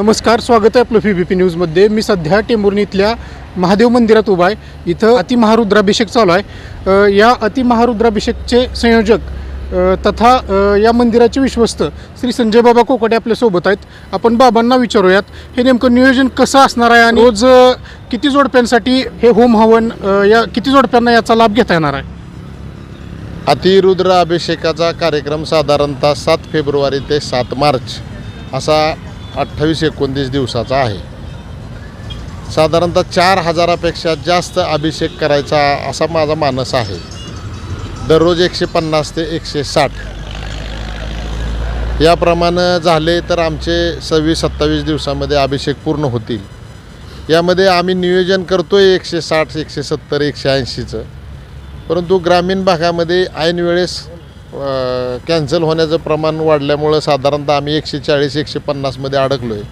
नमस्कार स्वागत आहे आपलं पी बी पी न्यूजमध्ये. मी सध्या टेंभुर्णी इथल्या महादेव मंदिरात उभा आहे. इथं अतिमहारुद्राभिषेक चालू आहे. या अतिमहारुद्राभिषेकचे संयोजक तथा या मंदिराचे विश्वस्त श्री संजय बाबा कोकटे आपल्यासोबत आहेत. आपण बाबांना विचारूयात हे नेमकं नियोजन कसं असणार आहे आणि रोज किती जोडप्यांसाठी हे होम हवन या किती जोडप्यांना याचा लाभ घेता येणार आहे? अतिरुद्र अभिषेकाचा कार्यक्रम साधारणतः सात फेब्रुवारी ते सात मार्च असा अठ्ठावीस एकोणतीस दिवसाचा आहे. साधारणतः चार हजारापेक्षा जास्त अभिषेक करायचा असा माझा मानस आहे. दररोज एकशे पन्नास ते एकशे साठ. याप्रमाणे झाले तर आमचे सव्वीस सत्तावीस दिवसामध्ये अभिषेक पूर्ण होतील. यामध्ये आम्ही नियोजन करतो आहे एकशे साठ एकशे सत्तर एकशे ऐंशीचं. परंतु ग्रामीण भागामध्ये ऐन वेळेस कॅन्सल होण्याचं प्रमाण वाढल्यामुळं साधारणतः आम्ही एकशे चाळीस एकशे पन्नासमध्ये अडकलो आहे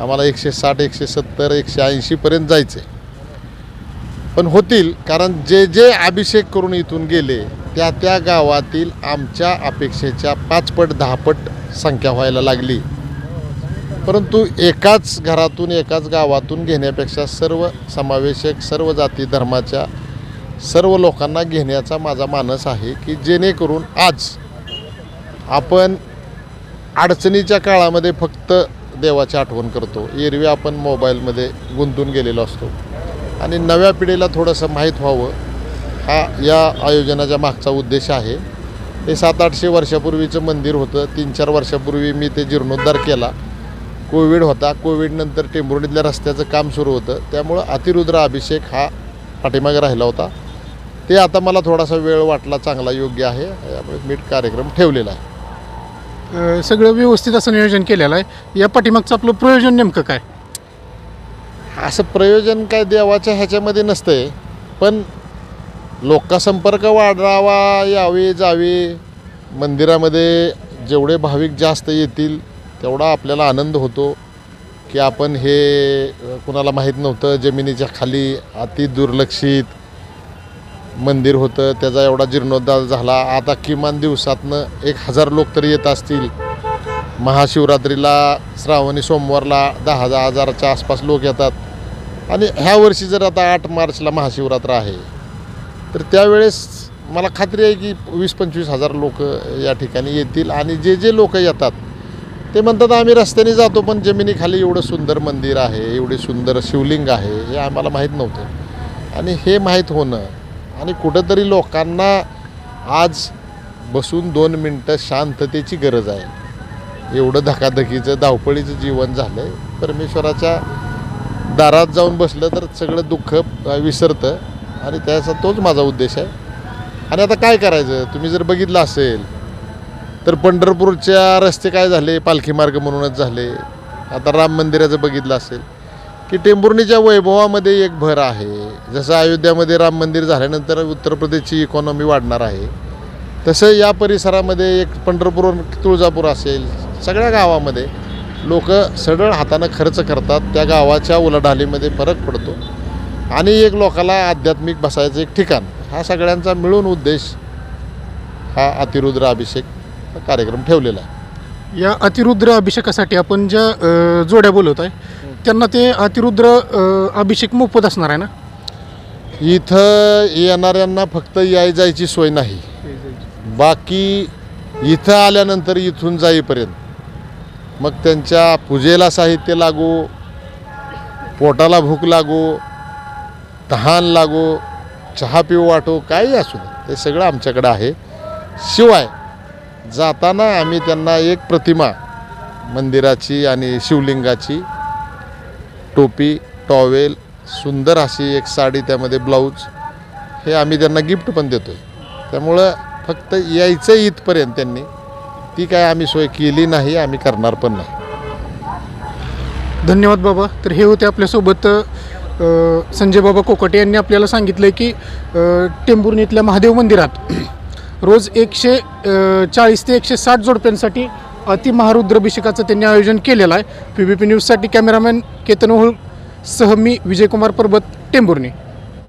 आम्हाला एकशे साठ एकशे सत्तर एकशे ऐंशीपर्यंत जायचं आहे पण होतील कारण जे जे अभिषेक करून इथून गेले त्या त्या गावातील आमच्या अपेक्षेच्या पाचपट दहापट संख्या व्हायला लागली. परंतु एकाच घरातून एकाच गावातून घेण्यापेक्षा सर्व समावेशक सर्व जाती धर्माच्या सर्व लोकांना घेण्याचा माझा मानस आहे की जेणेकरून आज आपण अडचणीच्या काळामध्ये फक्त देवाची आठवण करतो. एरवी आपण मोबाईलमध्ये गुंतून गेलेलो असतो. आणि नव्या पिढीला थोडंसं माहीत व्हावं. हा या आयोजनाच्या मागचा उद्देश आहे. हे सात आठशे वर्षापूर्वीचं मंदिर होतं. तीन चार वर्षापूर्वी मी ते जीर्णोद्धार केला. कोविड होता. कोविडनंतर टेंभुर्णीतल्या रस्त्याचं काम सुरू होतं. त्यामुळं अतिरुद्र अभिषेक हा पाठीमागे राहिला होता. ते आता मला थोडासा वेळ वाटला चांगला योग्य आहे. यामुळे मी कार्यक्रम ठेवलेला आहे. अ, सगळं व्यवस्थित असं नियोजन केलेलं आहे. या पाठीमागचं आपलं प्रयोजन नेमकं काय? असं प्रयोजन काय देवाच्या ह्याच्यामध्ये नसतंय. पण लोकसंपर्क वाढावा यावे जावे मंदिरामध्ये जेवढे भाविक जास्त येतील तेवढा आपल्याला आनंद होतो की आपण हे अ, कुणाला माहीत नव्हतं जमिनीच्या खाली अति दुर्लक्षित मंदिर होतं त्याचा एवढा जीर्णोद्धार झाला. आता किमान दिवसातनं एक हजार लोक तरी येत असतील. महाशिवरात्रीला श्रावणी सोमवारला दहा हजार हजाराच्या आसपास लोक येतात. आणि ह्या वर्षी जर आता आठ मार्चला महाशिवरात्र आहे तर त्यावेळेस मला खात्री आहे की वीस पंचवीस हजार लोक या ठिकाणी येतील. आणि जे जे लोक येतात ते म्हणतात आम्ही रस्त्याने जातो पण जमिनीखाली एवढं सुंदर मंदिर आहे एवढे सुंदर शिवलिंग आहे हे आम्हाला माहीत नव्हतं. आणि हे माहीत होणं आणि कुठंतरी लोकांना आज बसून दोन मिनटं शांततेची गरज आहे. एवढं धकाधकीचं धावपळीचं जीवन झालं आहे परमेश्वराच्या दारात जाऊन बसलं तर सगळं दुःख विसरतं. आणि त्याचा तोच माझा उद्देश आहे. आणि आता काय करायचं? तुम्ही जर बघितलं असेल तर पंढरपूरच्या रस्ते काय झाले? पालखी मार्ग म्हणूनच झाले. आता राम मंदिराचं बघितलं असेल. की टेंभुर्णीच्या वैभवामध्ये एक भर आहे. जसं अयोध्यामध्ये राम मंदिर झाल्यानंतर उत्तर प्रदेशची इकॉनॉमी वाढणार आहे. तसं या परिसरामध्ये एक पंढरपूर तुळजापूर असेल सगळ्या गावामध्ये लोक सरळ हातानं खर्च करतात. त्या गावाच्या उलाढालीमध्ये फरक पडतो. आणि एक लोकाला आध्यात्मिक बसायचं एक ठिकाण. हा सगळ्यांचा मिळून उद्देश हा अतिरुद्र अभिषेक हा कार्यक्रम ठेवलेला आहे. या अतिरुद्र अभिषेकासाठी आपण ज्या जोड्या बोलवत आहे त्यांना ते अतिरुद्र अ, अभिषेक मोफत असणार आहे ना? इथं येणाऱ्यांना फक्त याय जायची सोय नाही. बाकी इथं आल्यानंतर इथून जाईपर्यंत. मग त्यांच्या पूजेला साहित्य लागो पोटाला भूक लागो तहान लागो चहा पिऊ वाटो काही असू दे. ते सगळं आमच्याकडं आहे. शिवाय जाताना आम्ही त्यांना एक प्रतिमा मंदिराची आणि शिवलिंगाची टोपी टॉवेल सुंदर अशी एक साडी त्यामध्ये ब्लाऊज हे आम्ही त्यांना गिफ्ट पण देतो आहे त्यामुळं फक्त यायचं इथपर्यंत त्यांनी. ती काय आम्ही सोय केली नाही आम्ही करणार पण नाही. धन्यवाद बाबा. तर हे होते आपल्यासोबत संजय बाबा कोकटे यांनी आपल्याला सांगितलं की टेंभुर्णीतल्या महादेव मंदिरात रोज एकशे चाळीस ते एकशे साठ जोडप्यांसाठी अतिमहारुद्राभिषेकाचं त्यांनी आयोजन केलेलं आहे. पी बी पी न्यूजसाठी कॅमेरामॅन केतन सह मी विजयकुमार पर्वत टेंभुर्णी.